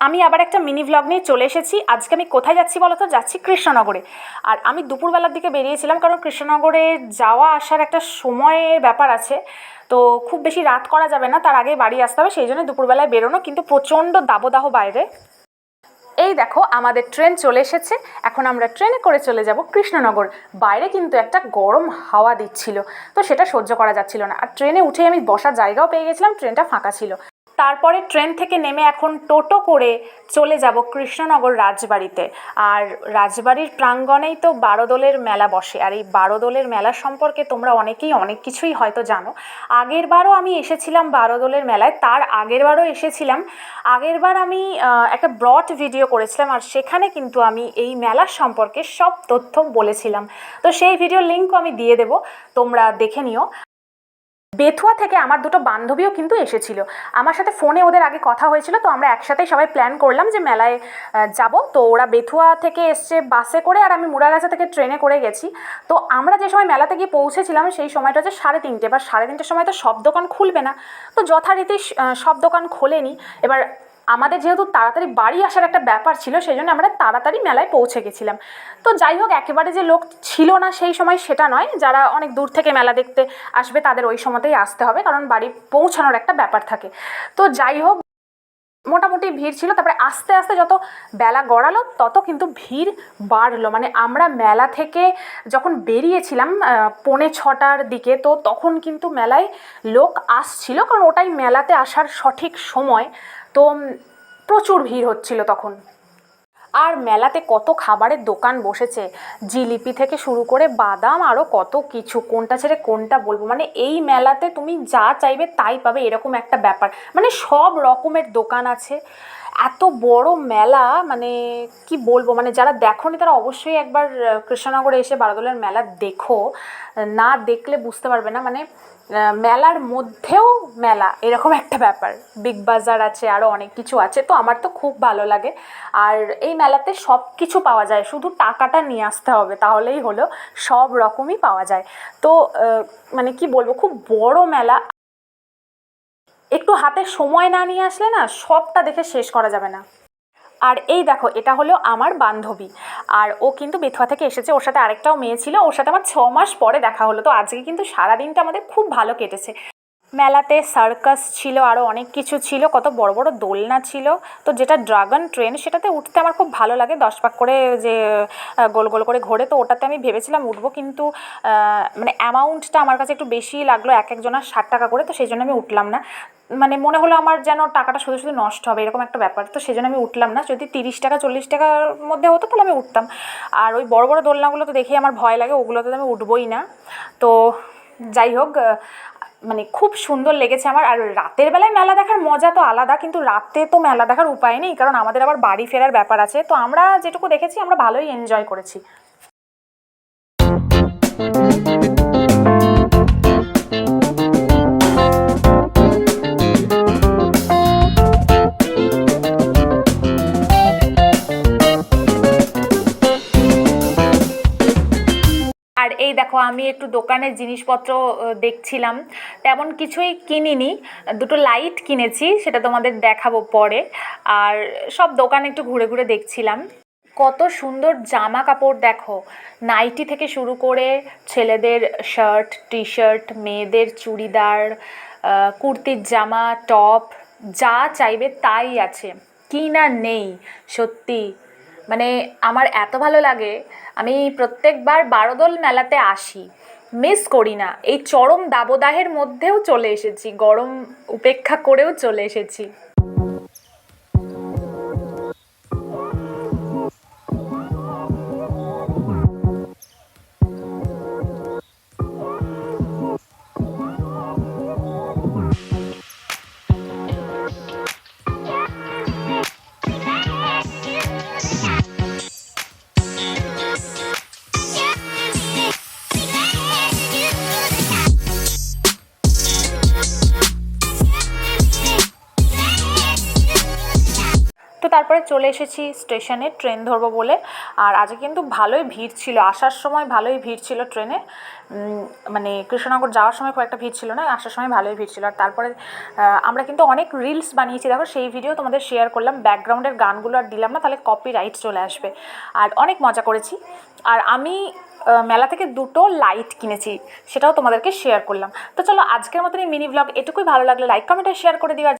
আমি আবার একটা মিনি ভ্লগ নিয়ে চলে এসেছি। আজকে আমি কোথায় যাচ্ছি বলো তো যাচ্ছি কৃষ্ণনগরে। আর আমি দুপুরবেলার দিকে বেরিয়েছিলাম কারণ কৃষ্ণনগরে যাওয়া আসার একটা সময়ের ব্যাপার আছে। তো খুব বেশি রাত করা যাবে না, তার আগে বাড়ি আসতে হবে, সেই জন্য দুপুরবেলায় বেরোনো, কিন্তু প্রচণ্ড দাবদাহ বাইরে। এই দেখো, আমাদের ট্রেন চলে এসেছে। এখন আমরা ট্রেনে করে চলে যাব কৃষ্ণনগর। বাইরে কিন্তু একটা গরম হাওয়া দিচ্ছিল। তো সেটা সহ্য করা যাচ্ছিল না। আর ট্রেনে উঠে আমি বসার জায়গাও পেয়ে গেছিলাম, ট্রেনটা ফাঁকা ছিল। তারপরে ট্রেন থেকে নেমে এখন টোটো করে চলে যাব কৃষ্ণনগর রাজবাড়িতে। আর রাজবাড়ির প্রাঙ্গণেই তো বারোদোলের মেলা বসে। আর এই বারোদোলের মেলা সম্পর্কে তোমরা অনেকেই অনেক কিছুই হয়তো জানো। আগেরবারও আমি এসেছিলাম বারোদোলের মেলায়, তার আগেরবারও এসেছিলাম। আগেরবার আমি একটা ব্রড ভিডিও করেছিলাম আর সেখানে কিন্তু আমি এই মেলা সম্পর্কে সব তথ্য বলেছিলাম। তো সেই ভিডিও লিঙ্কও আমি দিয়ে দেবো, তোমরা দেখে নিও। বেথুয়া থেকে আমার দুটো বান্ধবীও কিন্তু এসেছিল। আমার সাথে ফোনে ওদের আগে কথা হয়েছিল, তো আমরা একসাথে সবাই প্ল্যান করলাম যে মেলায় যাব। তো ওরা বেথুয়া থেকে এসছে বাসে করে, আর আমি মুরাগাছা থেকে ট্রেনে করে গেছি। তো আমরা যে সময় মেলাতে গিয়ে পৌঁছেছিলাম, সেই সময়টা হচ্ছে সাড়ে তিনটে। এবার সাড়ে তিনটের সময় তো সব দোকান খুলবে না। তো যথারীতি সব দোকান খোলেনি। এবার আমাদের যেহেতু তাড়াতাড়ি বাড়ি আসার একটা ব্যাপার ছিল, সেই জন্য আমরা তাড়াতাড়ি মেলায় পৌঁছে গেছিলাম। তো যাই হোক, একেবারে যে লোক ছিল না সেই সময় সেটা নয়, যারা অনেক দূর থেকে মেলা দেখতে আসবে তাদের ওই সময়তেই আসতে হবে, কারণ বাড়ি পৌঁছানোর একটা ব্যাপার থাকে। তো যাই হোক, মোটামুটি ভিড় ছিল, তারপরে আস্তে আস্তে যত বেলা গড়ালো, তত কিন্তু ভিড় বাড়লো। মানে আমরা মেলা থেকে যখন বেরিয়েছিলাম পৌনে ছটার দিকে, তো তখন কিন্তু মেলায় লোক আসছিল, কারণ ওটাই মেলাতে আসার সঠিক সময়। তো প্রচুর ভিড় হচ্ছিল তখন। আর মেলাতে কত খাবারের দোকান বসেছে, জিলিপি থেকে শুরু করে বাদাম আরও কত কিছু, কোনটা ছেড়ে কোনটা বলব মানে এই মেলাতে তুমি যা চাইবে তাই পাবে, এরকম একটা ব্যাপার। মানে সব রকমের দোকান আছে। এত বড় মেলা মানে কি বলব? মানে যারা দেখোনি তারা অবশ্যই একবার কৃষ্ণনগরে এসে বারদোলের মেলা দেখো। না দেখলে বুঝতে পারবে না মানে মেলার মধ্যেও মেলা, এরকম একটা ব্যাপার। বিগ বাজার আছে আরও অনেক কিছু আছে, তো আমার তো খুব ভালো লাগে। আর এই মেলাতে সব কিছু পাওয়া যায়, শুধু টাকাটা নিয়ে আসতে হবে, তাহলেই হলো, সব রকমই পাওয়া যায়। তো মানে কি বলব, খুব বড় মেলা। একটু হাতে সময় না নিয়ে আসলে না সবটা দেখে শেষ করা যাবে না। আর এই দেখো, এটা হলো আমার বান্ধবী। আর ও কিন্তু বেথুয়া থেকে এসেছে, ওর সাথে আরেকটাও মেয়ে ছিল, ওর সাথে আমার ছ মাস পরে দেখা হলো। তো আজকে কিন্তু সারাদিনটা আমাদের খুব ভালো কেটেছে। মেলাতে সার্কাস ছিল আরও অনেক কিছু ছিল, কত বড় বড় দোলনা ছিল। তো যেটা ড্রাগন ট্রেন সেটাতে উঠতে আমার খুব ভালো লাগে। দশ পাক করে যে গোল গোল করে ঘোরে। তো ওটাতে আমি ভেবেছিলাম উঠবো, কিন্তু মানে অ্যামাউন্টটা আমার কাছে একটু বেশি লাগল, এক একজনের ষাট টাকা করে। তো সেই জন্য আমি উঠলাম না। মানে মনে হলো আমার যেন টাকাটা শুধু শুধু নষ্ট হবে, এরকম একটা ব্যাপার। তো সেই জন্য আমি উঠলাম না। যদি তিরিশ টাকা, চল্লিশ টাকার মধ্যে হতো তাহলে আমি উঠতাম। আর ওই বড় বড় দোলনাগুলো তো দেখেই আমার ভয় লাগে, ওগুলোতে তো আমি উঠবোই না। তো যাই হোক মানে খুব সুন্দর লেগেছে আমার। আর রাতের বেলায় মেলা দেখার মজা তো আলাদা, কিন্তু রাতে তো মেলা দেখার উপায় নেই, কারণ আমাদের আবার বাড়ি ফেরার ব্যাপার আছে। তো আমরা যেটুকু দেখেছি, আমরা ভালোই এনজয় করেছি। আর এই দেখো, আমি একটু দোকানের জিনিসপত্র দেখছিলাম। তেমন কিছুই কিনিনি। দুটো লাইট কিনেছি, সেটা তোমাদের দেখাবো পরে। আর সব দোকান একটু ঘুরে ঘুরে দেখছিলাম। কত সুন্দর জামা কাপড় দেখো। নাইটি থেকে শুরু করে ছেলেদের শার্ট টি শার্ট মেয়েদের চুড়িদার কুর্তির জামা টপ যা চাইবে তাই আছে। কি না নেই, সত্যি। মানে আমার এত ভালো লাগে, আমি প্রত্যেকবার বারোদোল মেলাতে আসি মিস করি না। এই চরম দাবদাহের মধ্যেও চলে এসেছি, গরম উপেক্ষা করেও চলে এসেছি। তো তারপরে চলে এসেছি স্টেশনে, ট্রেন ধরবো বলে। আর আজকে কিন্তু ভালোই ভিড় ছিল। আসার সময় ভালোই ভিড় ছিল ট্রেনে। মানে কৃষ্ণনগর যাওয়ার সময় খুব একটা ভিড় ছিল না, আসার সময় ভালোই ভিড় ছিল। আর তারপরে আমরা কিন্তু অনেক রিলস বানিয়েছি। দেখো, সেই ভিডিও তোমাদের শেয়ার করলাম। ব্যাকগ্রাউন্ডের গানগুলো আর দিলাম না, তাহলে কপি রাইট চলে আসবে। আর অনেক মজা করেছি। আর আমি মেলা থেকে দুটো লাইট কিনেছি, সেটাও তোমাদেরকে শেয়ার করলাম। তো চলো, আজকের মতন এই মিনি ব্লগ এটুকুই। ভালো লাগলে লাইক কমেন্ট শেয়ার করে দিও। আর